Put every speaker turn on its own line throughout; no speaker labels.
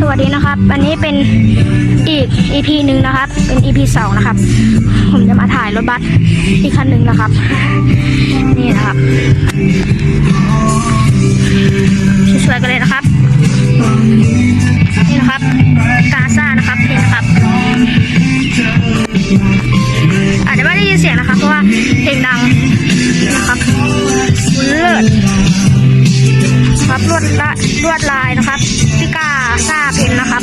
สวัสดีนะครับ อันนี้เป็นอีก EP หนึ่งนะครับ เป็น EP สองนะครับ ผมจะมาถ่ายรถบัสอีกคันหนึ่งนะครับ นี่นะครับสวยๆกันเลยนะครับ นี่นะครับ กาซ่านะครับนี่นะครับ อาจจะไม่ได้ยินเสียงนะครับ เพราะว่าเพลงดังนะครับคุณเลิศครับลวดละลวดลายนะครับ กาซาเพนนะครับ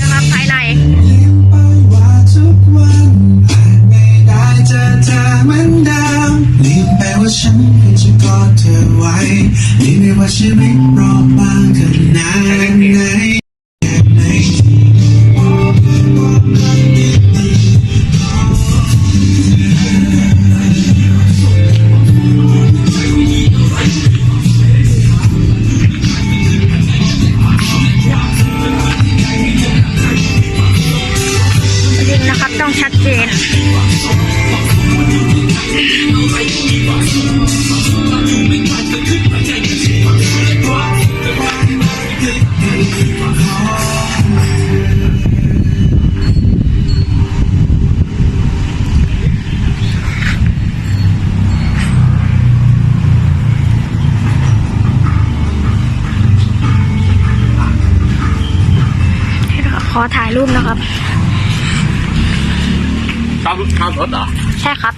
นะครับภายใน
ว่าทุกวันอาจไม่ได้เจอเธอเหมือนเดิมรีบไปว่าฉันเพื่อจะกอดเธอไว้รีบไปว่าชีวิตรอบบ้างขนาดไหน
ชัดเจน ขอถ่ายรูปนะครับ
ขับขับรถเหรอ
ใช่ครับ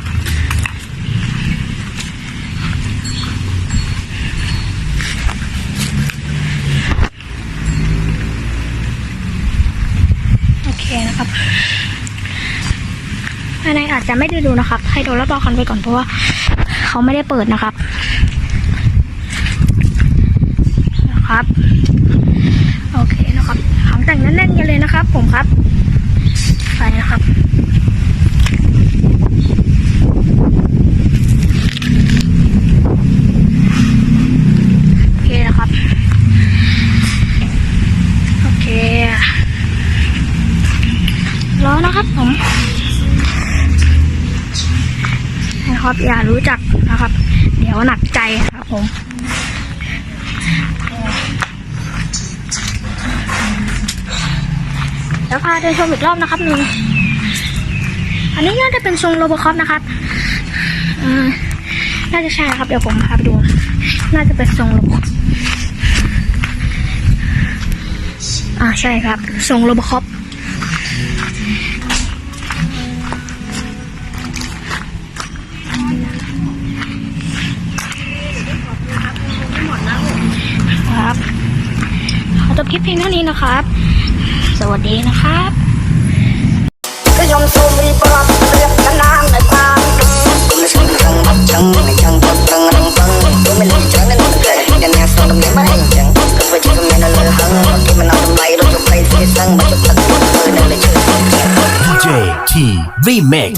โอเคนะครับภายในอาจจะไม่ได้ดูนะครับ ให้ดูรอบๆคันไปก่อนเพราะว่า เขาไม่ได้เปิดนะครับ นะครับ โอเคนะครับหางแต่งแน่นๆกันเลยนะครับ ผมครับ ไปนะครับ โอเคนะครับ โอเครอ นะครับผมนะครับอย่ารู้จักนะครับ เดี๋ยวหนักใจครับผมแล้วพาเดินชมอีกรอบนะครับหนึ่งอันนี้น่าจะเป็นทรงโรบอคอปนะครับน่าจะใช่ครับ เดี๋ยวผมพาไปดู น่าจะเป็นทรงโรบอคอปอ่าใช่ครับทรงโรบอคอป จบคลิปเพียงเท่านี้นะครับ สวัสดีนะครับ
ก็ยอมสูบมีปอบเรียกกันน้ำในความกูไม่ใช่จังบัดจังในจังบัดจังรังฟังกูไม่เล่นจังนนอนเกยยันแนวสอนไม่ไม่จังก็ไปที่ไม่นั่นเลยหังที่มันเอาทำไมรถจะไปเสียสังบัดจะตัดมือนั่นเลยชื่อ
DJ T Remix